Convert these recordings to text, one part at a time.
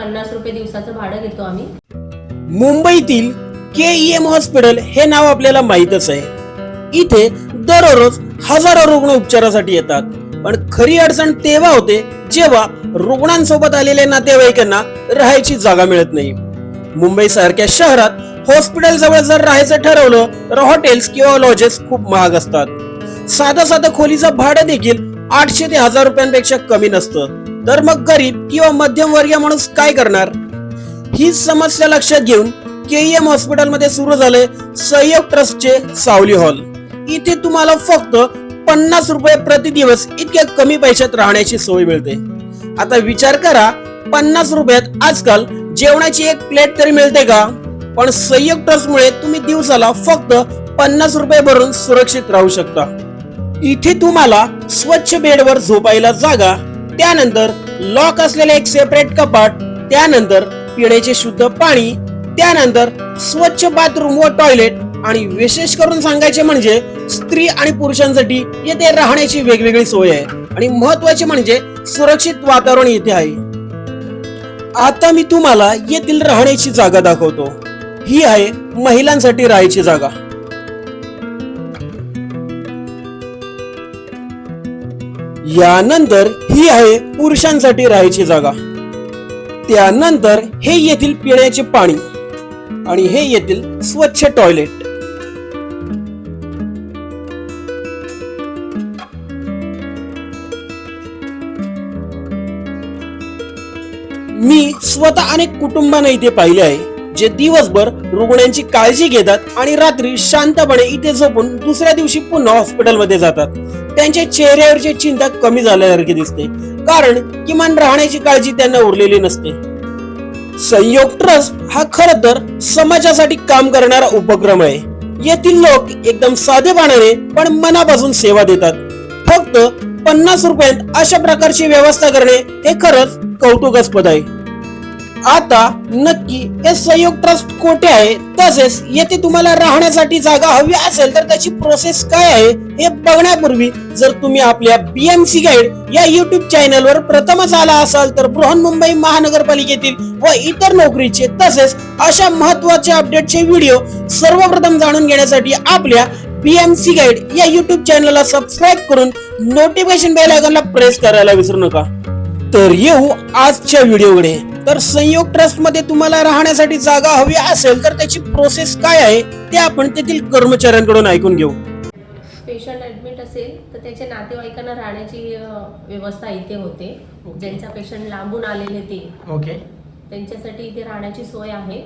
पन्नास रुपये दिवसाचं भाडं घेतो आम्ही. मुंबईतील के ई एम हॉस्पिटल हे नाव आपल्याला माहीतच आहे. इथे दररोज हजारो रुग्ण उपचारासाठी येतात. पण खरी अडचण तेव्हा होते जेव्हा रुग्णांसोबत आलेल्या नातेवाईकांना राहायची जागा मिळत नाही. मुंबई सारख्या शहरात हॉस्पिटल जवळ जर राहायचं ठरवलं तर हॉटेल्स किंवा लॉजेस खूप महाग असतात. साधं साधं खोलीचं भाडं देखील आठशे ते हजार रुपयांपेक्षा कमी नसतं. तर मग गरीब किंवा मध्यमवर्गीय माणूस काय करणार? ही समस्या लक्षात घेऊन केईएम हॉस्पिटलमध्ये सुरू झाले सहयोग ट्रस्टचे सावली हॉल. इथे तुम्हाला फक्त पन्नास रुपये प्रति दिवस इतक्या कमी पैशात राहण्याची सोय मिळते. आता विचार करा पन्नास रुपयात आजकाल जेवणाची एक प्लेट तरी मिळते का? पण संयुक्त ट्रस्टमुळे तुम्ही दिवसाला फक्त पन्नास रुपये भरून सुरक्षित राहू शकता. इथे तुम्हाला स्वच्छ बेडवर झोपायला जागा त्यानंतर लॉक असलेले एक सेपरेट कपाट त्यानंतर पिण्याचे शुद्ध पाणी त्यानंतर स्वच्छ बाथरूम व टॉयलेट आणि विशेष करून सांगायचे म्हणजे स्त्री आणि पुरुषांसाठी येथे राहण्याची वेगवेगळी सोय आहे. आणि महत्त्वाचे म्हणजे सुरक्षित वातावरण येथे आहे. आता मी तुम्हाला येथील राहण्याची जागा दाखवतो. ही आहे महिलांसाठी राहायची जागा. यानंतर ही आहे पुरुषांसाठी राहायची जागा. त्यानंतर हे येथील पिण्याचे पाणी आणि हे येथील स्वच्छ टॉयलेट मी स्वतः अनेक कुटुंबांना इथे पाहिले आहे. जे दिवसभर रुग्णांची काळजी घेतात आणि रात्री शांतपणे इथे झोपून दुसऱ्या दिवशी पुन्हा हॉस्पिटलमध्ये जातात. त्यांच्या चेहऱ्यावरची चिंता कमी झाल्यासारखी दिसते. कारण किमान राहण्याची काळजी त्यांना उरलेली नसते. संयोग ट्रस्ट हा खर तर समाजासाठी काम करणारा उपक्रम आहे. येथील लोक एकदम साधेपणाने पण मनापासून सेवा देतात. फक्त पन्नास रुपयात अशा प्रकारची व्यवस्था करणे हे खरंच कौतुकास्पद आहे. आता नक्की हे संयोग ट्रस्ट कोठे आहे? तसेच येथे तुम्हाला राहण्यासाठी जागा हवी असेल तर त्याची प्रोसेस काय आहे हे बघण्यापूर्वी जर तुम्ही आपल्या बीएमसी गाईड या युट्यूब चॅनल वर प्रथमच आला असाल तर बृहन्मुंबई महानगरपालिकेतील व इतर नोकरीचे तसेच अशा महत्त्वाच्या अपडेटचे व्हिडिओ सर्वप्रथम जाणून घेण्यासाठी आपल्या बीएमसी गाईड या युट्यूब चॅनलला सबस्क्राईब करून नोटिफिकेशन बेल आयकॉनला प्रेस करायला विसरू नका. तर येऊ आजच्या व्हिडिओकडे तर संयोग ट्रस्टमध्ये तुम्हाला राहण्यासाठी जागा हवी असेल तर त्याची प्रोसेस काय आहे ते आपण तेथील कर्मचाऱ्यांकडून ऐकून घेऊ. पेशंट ऍडमिट असेल तर त्याच्या नातेवाईकांना राहण्याची व्यवस्था इथे होते. ज्यांचा पेशंट लांबून आलेले ते. ओके त्यांच्यासाठी इथे राहण्याची सोय आहे.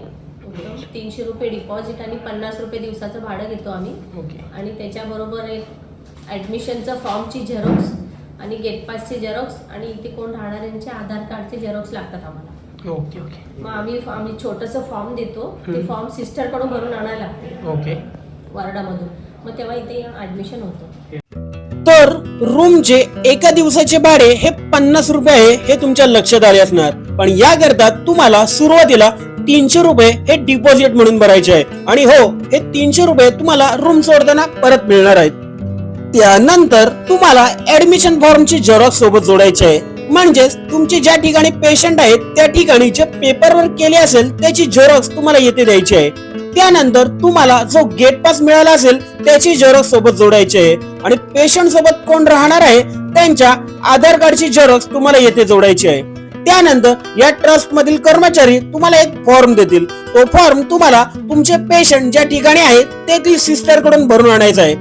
तीनशे रुपये डिपॉझिट आणि पन्नास रुपये दिवसाचं भाडं घेतो आम्ही. ओके आणि त्याच्याबरोबर एक ॲडमिशनचं फॉर्मची झेरॉक्स आणि गेट पासची झेरॉक्स आणि इथे कोण राहणाऱ्यांचे आधार कार्डचे झेरॉक्स लागतात आम्हाला. ओके ओके मग आम्ही आम्ही छोटंसं फॉर्म देतो. ते. फॉर्म सिस्टरकडून भरून आणायला लागते. ओके. वार्डामधून. मग तेव्हा इथे ऍडमिशन होतं. तर रूमचे एका दिवसाचे भाडे हे पन्नास रुपये आहे हे तुमच्या लक्षात आले असणार. पण याकरता तुम्हाला सुरुवातीला तीनशे रुपये हे डिपॉझिट म्हणून भरायचे आहे. आणि हो हे तीनशे रुपये तुम्हाला रूम सोडताना परत मिळणार आहेत. त्यानंतर तुम्हाला ऍडमिशन फॉर्मची झेरॉक्स सोबत जोडायचे आहे. म्हणजेच तुमचे ज्या ठिकाणी पेशंट आहेत त्या ठिकाणी जे पेपर वर केले असेल त्याची झेरॉक्स तुम्हाला येथे द्यायची आहे. त्यानंतर तुम्हाला जो गेट पास मिळाला असेल त्याची झेरॉक्स सोबत जोडायची आहे. आणि पेशंट सोबत कोण राहणार आहे त्यांच्या आधार कार्डची झेरॉक्स तुम्हाला येथे जोडायची आहे. त्यानंतर या ट्रस्ट मधील कर्मचारी तुम्हाला एक फॉर्म देतील. तो फॉर्म तुम्हाला तुमचे पेशंट ज्या ठिकाणी आहेत तेथील सिस्टरकडून भरून आणायचा आहे.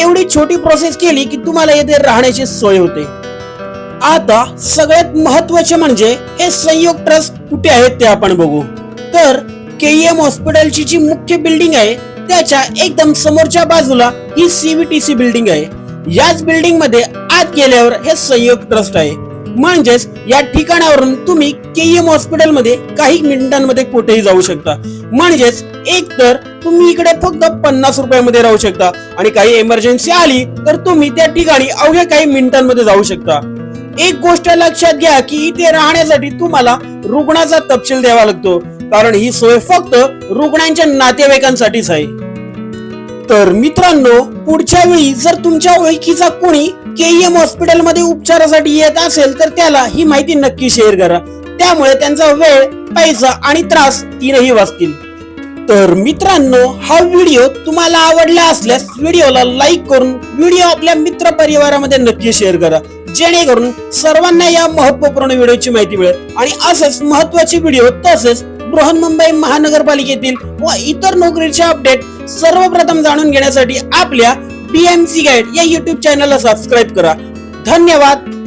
एवढी छोटी प्रोसेस केली की तुम्हाला येथे राहण्याची सोय होते. आता सगळ्यात महत्त्वाचे म्हणजे हे संयोग ट्रस्ट कुठे आहेत ते आपण बघू. तर केईएम हॉस्पिटलची जी मुख्य बिल्डिंग आहे त्याच्या एकदम समोरच्या बाजूला ही सीव्हीटीसी बिल्डिंग आहे. याच बिल्डिंगमध्ये आत गेल्यावर हे संयोग ट्रस्ट आहे. म्हणजेच या ठिकाणावरून तुम्ही केईएम हॉस्पिटलमध्ये काही मिनिटांमध्ये कुठेही जाऊ शकता. म्हणजेच एक तर तुम्ही इकडे फक्त पन्नास रुपयामध्ये राहू शकता आणि काही इमर्जन्सी आली तर तुम्ही त्या ठिकाणी अवघ्या काही मिनिटांमध्ये जाऊ शकता. एक गोष्ट लक्षात घ्या की इथे राहण्यासाठी तुम्हाला रुग्णाचा तपशील द्यावा लागतो. कारण ही सोय फक्त रुग्णांच्या नातेवाईकांसाठीच आहे. तर मित्रांनो पुढच्या वेळी जर तुमच्या ओळखीचा कोणी केईएम हॉस्पिटलमध्ये उपचारासाठी येत असेल तर त्याला ही माहिती नक्की शेअर करा. त्यामुळे त्यांचा वेळ पैसा आणि त्रास तीनही वाचतील. तर मित्रांनो हा व्हिडिओ तुम्हाला आवडला असल्यास व्हिडिओला लाईक करून व्हिडिओ आपल्या मित्र परिवारामध्ये नक्की शेअर करा. जेणेकरून सर्वांना या महत्त्वपूर्ण व्हिडिओची माहिती मिळेल. आणि असेच महत्त्वाचे व्हिडिओ तसेच बृहन्मुंबई महानगरपालिकेतील व इतर नोकरीचे अपडेट सर्वप्रथम जाणून घेण्यासाठी आपल्या बीएमसी गाईड या युट्यूब चॅनलला सबस्क्राईब करा. धन्यवाद.